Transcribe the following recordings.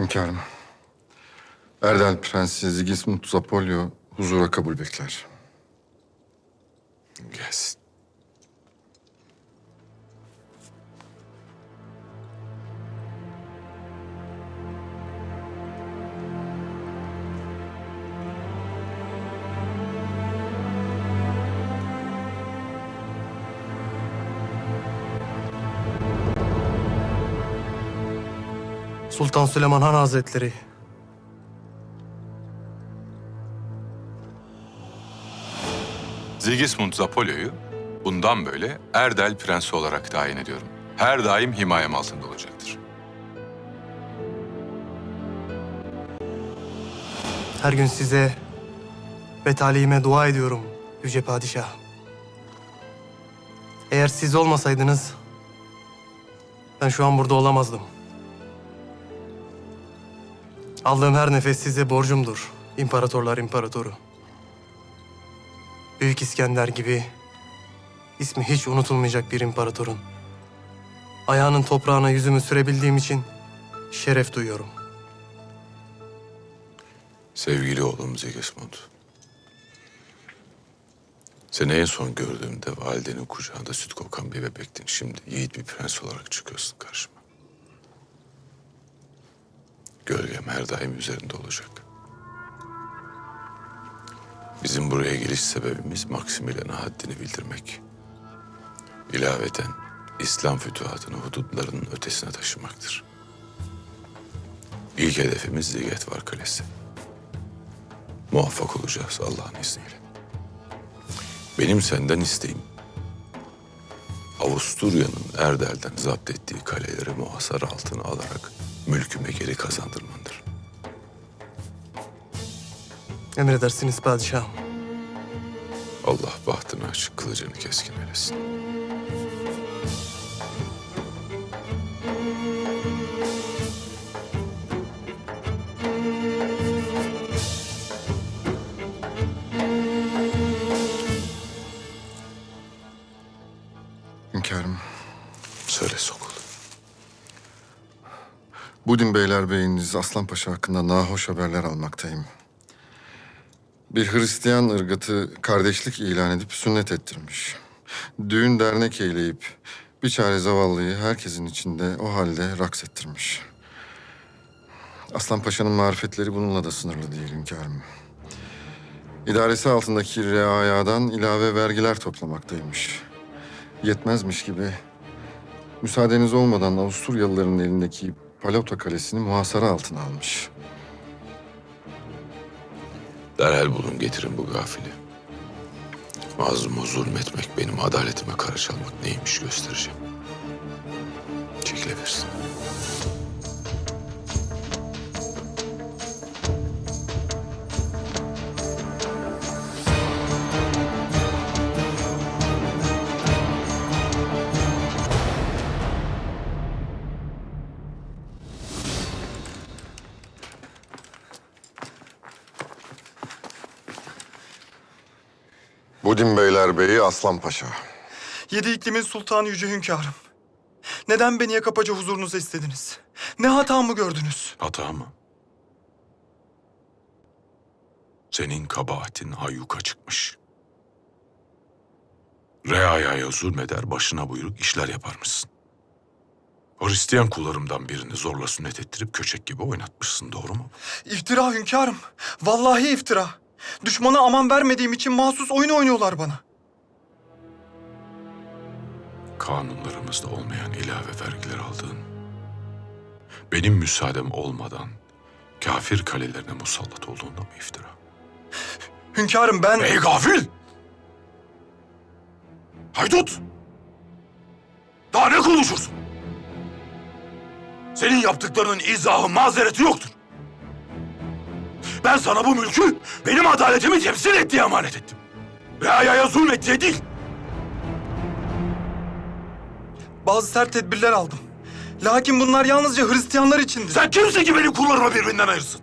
Hünkârım. Erdal Prensi Sigismund Zapolyo huzura kabul bekler. Gelsin. Sultan Süleyman Han Hazretleri. Sigismund Zapolyo'yu bundan böyle Erdel Prensi olarak tayin ediyorum. Her daim himayem altında olacaktır. Her gün size ve talihime dua ediyorum Yüce Padişah. Eğer siz olmasaydınız ben şu an burada olamazdım. Aldığım her nefes size borcumdur. İmparatorlar imparatoru. Büyük İskender gibi ismi hiç unutulmayacak bir imparatorun. Ayağının toprağına yüzümü sürebildiğim için şeref duyuyorum. Sevgili oğlum Sigismund. Seni en son gördüğümde validenin kucağında süt kokan bir bebektin. Şimdi yiğit bir prens olarak çıkıyorsun karşıma. Gölgem her daim üzerinde olacak. Bizim buraya geliş sebebimiz Maximilian'a haddini bildirmek. İlaveten İslam fütuhatını hudutlarının ötesine taşımaktır. İlk hedefimiz Zigetvar Kalesi. Muvaffak olacağız Allah'ın izniyle. Benim senden isteğim Avusturya'nın Erdel'den zapt ettiği kaleleri muhasara altına alarak mülküme geri kazandırmandır. Emredersiniz padişahım. Allah bahtını açık, kılıcını keskin eylesin. Hünkârım. Söyle Sokol. Budin Beylerbeyiniz Aslan Paşa hakkında nahoş haberler almaktayım. Bir Hristiyan ırgatı kardeşlik ilan edip sünnet ettirmiş. Düğün dernek eyleyip bir çare zavallıyı herkesin içinde o halde raks ettirmiş. Aslan Paşa'nın marifetleri bununla da sınırlı değil hünkârım. İdaresi altındaki reayadan ilave vergiler toplamaktaymış. Yetmezmiş gibi müsaadeniz olmadan Avusturyalıların elindeki Palota Kalesi'ni muhasara altına almış. Derhal bulun getirin bu gafili. Mazluma zulmetmek, benim adaletime kara neymiş göstereceğim. Çekilebilirsin. Budin Beylerbeyi Aslan Paşa. Yedi iklimin sultanı yüce hünkârım. Neden beni yakapaca huzurunuza istediniz? Ne hatamı gördünüz? Hata mı? Senin kabahatin ayyuka çıkmış. Reayaya zulmeder, başına buyruk işler yaparmışsın. Hristiyan kullarımdan birini zorla sünnet ettirip köçek gibi oynatmışsın, doğru mu? İftira hünkârım. Vallahi iftira. Düşmana aman vermediğim için mahsus oyun oynuyorlar bana. Kanunlarımızda olmayan ilave vergiler aldığın, benim müsaadem olmadan kafir kalelerine musallat olduğunda mı iftira? Hünkârım ben... Ey gafil! Haydut! Daha ne konuşursun? Senin yaptıklarının izahı, mazereti yoktur. Ben sana bu mülkü benim adaletimi temsil et diye emanet ettim. Reaya'ya zulmet diye değil. Bazı sert tedbirler aldım. Lakin bunlar yalnızca Hristiyanlar içindi. Sen kimsin ki benim kullarımı birbirinden ayırsın?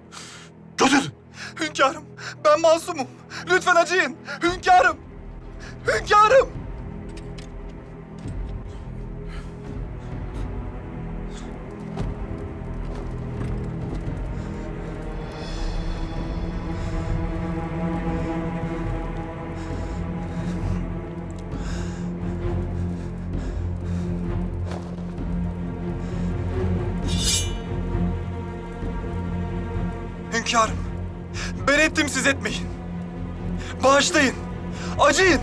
Götür. Hünkârım, ben masumum. Lütfen acıyın. Hünkârım. Hünkârım. Hünkârım, ben ettim siz etmeyin. Bağışlayın, acıyın.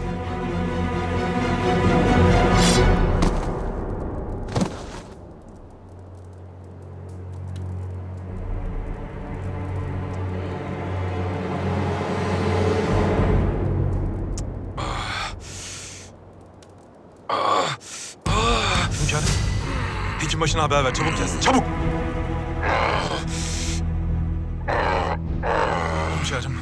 Hünkârım. Hekim başına haber ver. Çabuk gelsin. Çabuk. Hünkârım.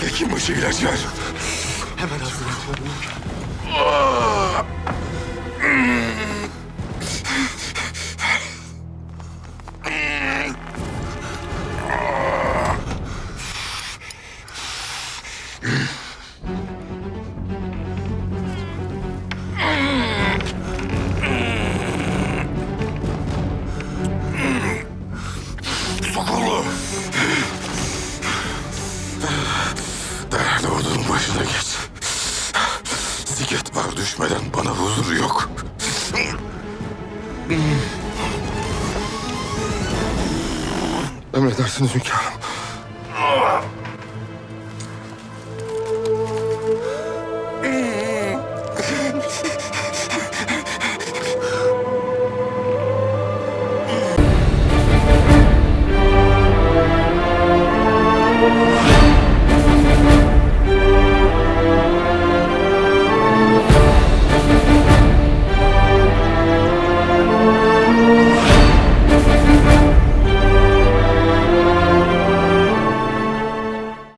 Hekimbaşı ilaç ver. Hemen hazırlatıyorum. 嗯。Düşmeden bana huzur yok. Emredersiniz hünkârım.